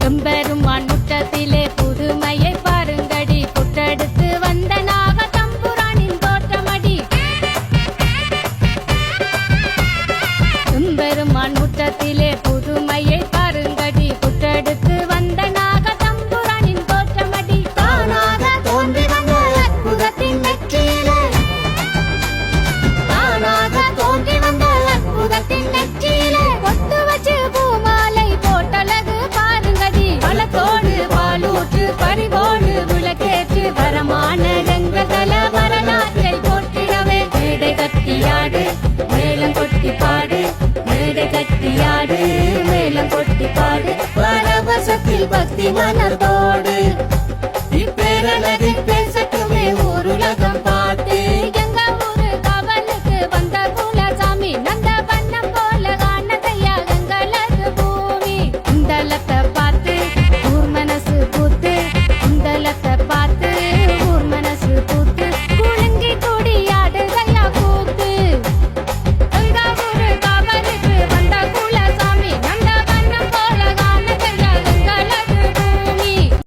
எம்பெருமான் முட்டத்திலே களியாடு மேல கொட்டி பாடு பரவசத்தில் பக்தி மனத்தோடு